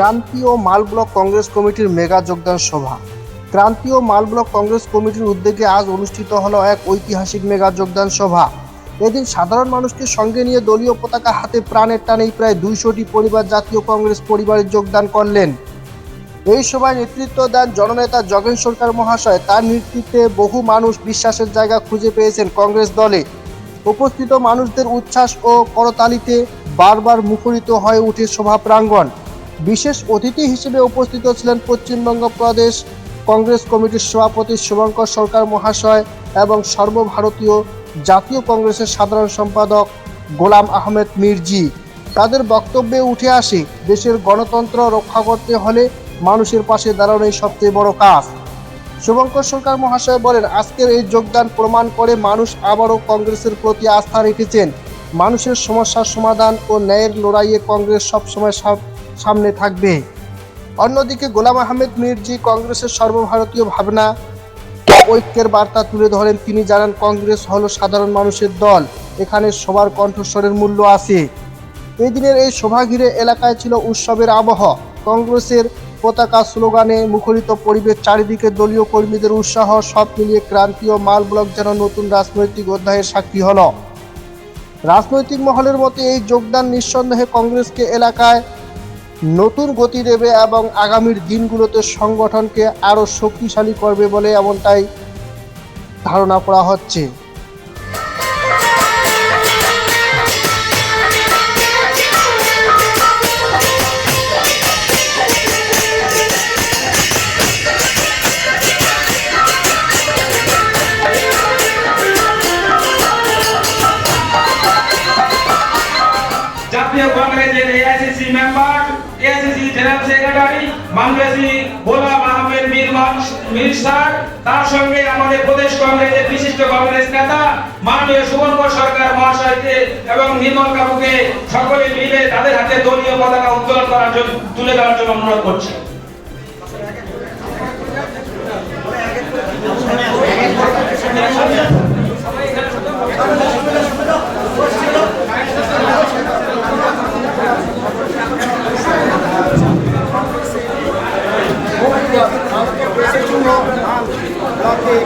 ক্রান্তি ও মাল ব্লক কংগ্রেস কমিটির মেগা যোগদান সভা। ক্রান্তি ও মাল ব্লক কংগ্রেস কমিটির উদ্যোগে আজ অনুষ্ঠিত হলো এক ঐতিহাসিক মেগা যোগদান সভা। এদিন সাধারণ মানুষকে সঙ্গে নিয়ে দলীয় পতাকা হাতে প্রাণের টানেই প্রায় দুইশোটি পরিবার জাতীয় কংগ্রেস পরিবারে যোগদান করলেন। এই সভায় নেতৃত্ব দেন জননেতা জগন সরকার মহাশয়। তার নেতৃত্বে বহু মানুষ বিশ্বাসের জায়গা খুঁজে পেয়েছেন কংগ্রেস দলে। উপস্থিত মানুষদের উচ্ছ্বাস ও করতালিতে বারবার মুখরিত হয়ে ওঠে সভা প্রাঙ্গণ বিশেষ অতিথি হিসেবে উপস্থিত ছিলেন পশ্চিমবঙ্গ প্রদেশ কংগ্রেস কমিটির সভাপতি শুভঙ্কর সরকার মহাশয় এবং সর্বভারতীয় জাতীয় কংগ্রেসের সাধারণ সম্পাদক গোলাম আহমেদ মির্জি। তাদের বক্তব্যে উঠে আসে, দেশের গণতন্ত্র রক্ষা করতে হলে মানুষের পাশে দাঁড়ানোই সবচেয়ে বড় কাজ। শুভঙ্কর সরকার মহাশয় বলেন, আজকের এই যোগদান প্রমাণ করে মানুষ আবারও কংগ্রেসের প্রতি আস্থা রেখেছেন। মানুষের সমস্যার সমাধান ও ন্যায়ের লড়াইয়ে কংগ্রেস সবসময় সাম- সামনে থাকবে। অন্যদিকে গোলাম আহমেদ মির্জি কংগ্রেসের সর্বভারতীয় ভাবনা, ঐক্যের বার্তা তুলে ধরেন। তিনি জানান, কংগ্রেস হলো সাধারণ মানুষের দল। এখানে সবার কণ্ঠস্বরের মূল্য আছে। এই দিনের এই সভা ঘিরে এলাকায় ছিল উৎসবের আবহ। কংগ্রেসের পতাকা স্লোগানে মুখরিত পরিবেশ, চারিদিকে দলীয় কর্মীদের উৎসাহ, সব মিলিয়ে ক্রান্তীয় মাল ব্লক যেন নতুন রাজনৈতিক অধ্যায়ের সাক্ষী হল। রাজনৈতিক মহলের মতে এই যোগদান নিঃসন্দেহে কংগ্রেসকে এলাকায় নতুন গতি দেবে এবং আগামীর দিনগুলোতে সংগঠনকে আরও শক্তিশালী করবে বলে এমনটাই ধারণা করা হচ্ছে। জাতীয় কংগ্রেসের AICC member AICC general secretary Bangladeshi Ghulam Ahmad Mir Mir sir, তার সঙ্গে আমাদের প্রদেশ কংগ্রেসের বিশিষ্ট কংগ্রেস নেতা মাননীয় সুবর্ণ সরকার মহাশয়কে এবং নির্মল কাকুকে সকলে মিলে তাদের হাতে দলীয় পতাকা উত্তোলন করার জন্য, তুলে দেওয়ার জন্য অনুরোধ করছি। ব্লকে